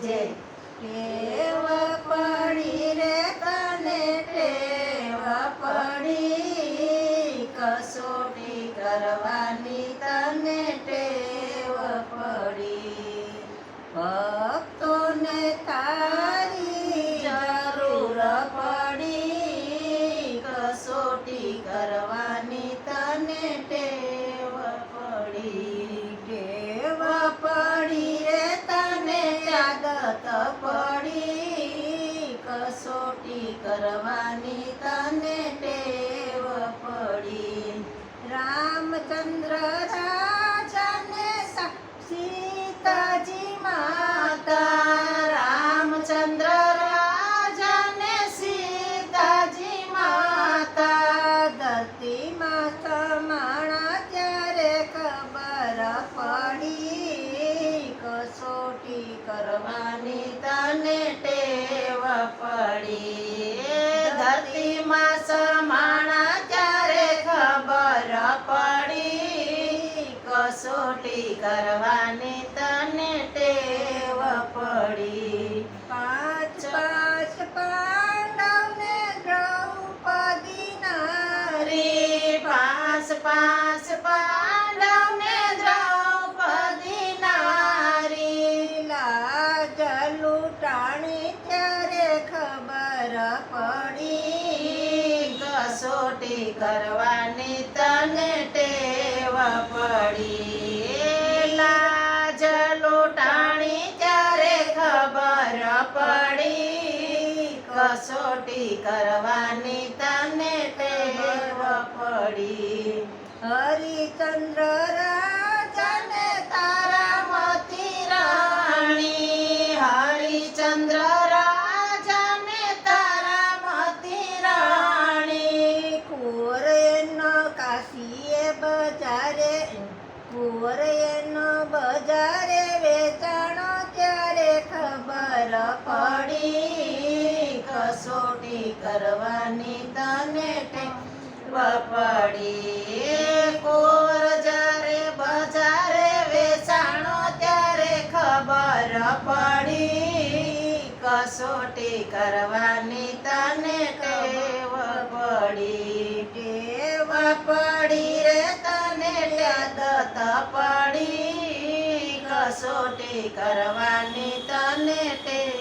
જય ટેવ પડી રે તને ટેવ પડી કસોટી કરવાની તને ટેવ પડી. રામચંદ્ર રાજાને સીતાજી માતા, રામચંદ્ર રાજાને સીતાજી માતા ધરતી માતા માણા ત્યારે ખબર પડી. કસોટી કરવાની સમાણા ત્યારે ખબર પડી કસોટી કરવાની તને ટેવ પડી. પાંચ પાંચ પાંડવને દ્રૌપદી નારી. પાંચ પાંચ પાંડવને દ્રૌપદી નારી. લાજ લૂંટાણી ત્યારે ખબર પડી કસોટી કરવાની તને ટેવ પડી. લાજ લોટાણી ત્યારે ખબર પડી? કસોટી કરવાની તને ટેવ પડી. હરિચંદ્ર કુંવર એનો બજારે વેચાણો ત્યારે ખબર પડી. કસોટી કરવાની તને પડી. કોર જ્યારે બજારે વેચાણો ત્યારે ખબર પડી. કસોટી કરવાની તને ટેવ પડી. ટેવ પડી. આદત પડી કસોટી કરવાની તને ટેવ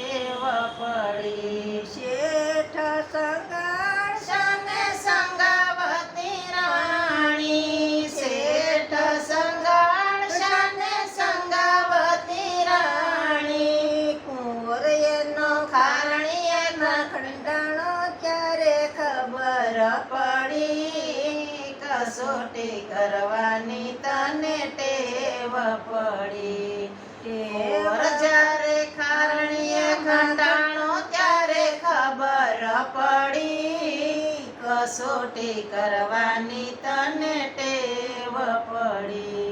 કસોટી કરવાની તને ટેવ પડી. જ્યારે ખારણીએ ખંડાણો ત્યારે ખબર પડી કસોટી કરવાની તને ટેવ પડી.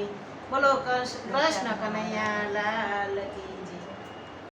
બોલો કૃષ્ણ કનૈયા લાલ કી